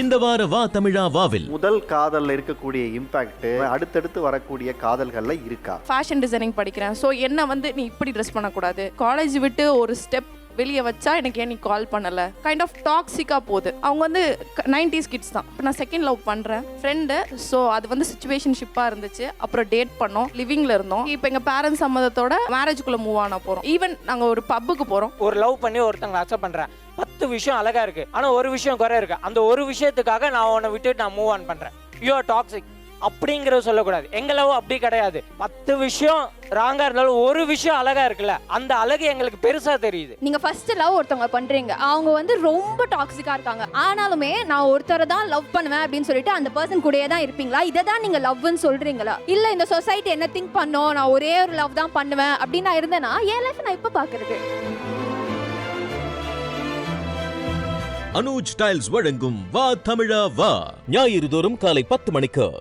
இந்த வார வா தமிழா வாவில். முதல் காதல்ல இருக்கக்கூடிய இம்பாக்ட் அடுத்தடுத்து வரக்கூடிய காதல்கள்ல இருக்கா? ஃபேஷன் டிசைனிங் படிக்கிறேன். ஸோ என்ன வந்து நீ இப்படி ட்ரெஸ் பண்ணக்கூடாது? காலேஜ் விட்டு ஒரு ஸ்டெப் வெளியே வச்சா எனக்கு ஏன் நீ கால் பண்ணல? கைண்ட் ஆஃப் டாக்ஸிக்காக போகுது. அவங்க வந்து நைன்டிஸ் கிட்ஸ் தான். இப்போ நான் செகண்ட் லவ் பண்ணுறேன் ஃப்ரெண்டு ஸோ அது வந்து சுச்சுவேஷன்ஷிப்பாக இருந்துச்சு. அப்புறம் டேட் பண்ணோம். லிவிங்கில் இருந்தோம். இப்போ எங்கள் பேரண்ட்ஸ் சம்மதத்தோட மேரேஜுக்குள்ளே மூவ் ஆன போகிறோம் ஈவன் நாங்கள் ஒரு பப்புக்கு போகிறோம் ஒரு லவ் பண்ணி ஒருத்தங்களை அக்செப்ட் பண்றேன். பத்து விஷயம் அழகா இருக்கு. ஆனா ஒரு விஷயம் குறை இருக்கு. அந்த ஒரு விஷயத்துக்காக நான் உன்னை விட்டு நான் மூவ் ஆன் பண்றேன். யூ ஆர் டாக்ஸிக் அப்படிங்கறத சொல்லக்கூடாது. எங்க லவ் அப்படி கிடையாது. பத்து விஷயம் ராங்கா இருந்தாலும் ஒரு விஷயம் அழகா இருக்குல்ல அந்த அழகு எங்களுக்கு பெருசா தெரியுது. நீங்க ஃபர்ஸ்ட் லவ் ஒருத்தவங்க பண்றீங்க. அவங்க வந்து ரொம்ப டாக்ஸிக்கா இருக்காங்க. ஆனாலுமே நான் ஒருத்தரை தான் லவ் பண்ணுவேன் அப்படின்னு சொல்லிட்டு அந்த பர்சன் கூடயே தான் இருப்பீங்களா? இதை தான் நீங்க லவ்னு சொல்றீங்களா? இல்ல இந்த சொசைட்டி என்ன திங்க் பண்ணோம்? நான் ஒரே ஒரு லவ் தான் பண்ணுவேன் அப்படின்னு நான் இருந்தேன்னா என் லைஃப் நான் இப்ப பாக்குறது அனுஜ் டைல்ஸ் வழங்கும் வா தமிழா வா. ஞாயிறு தோறும் காலை பத்து மணிக்கு.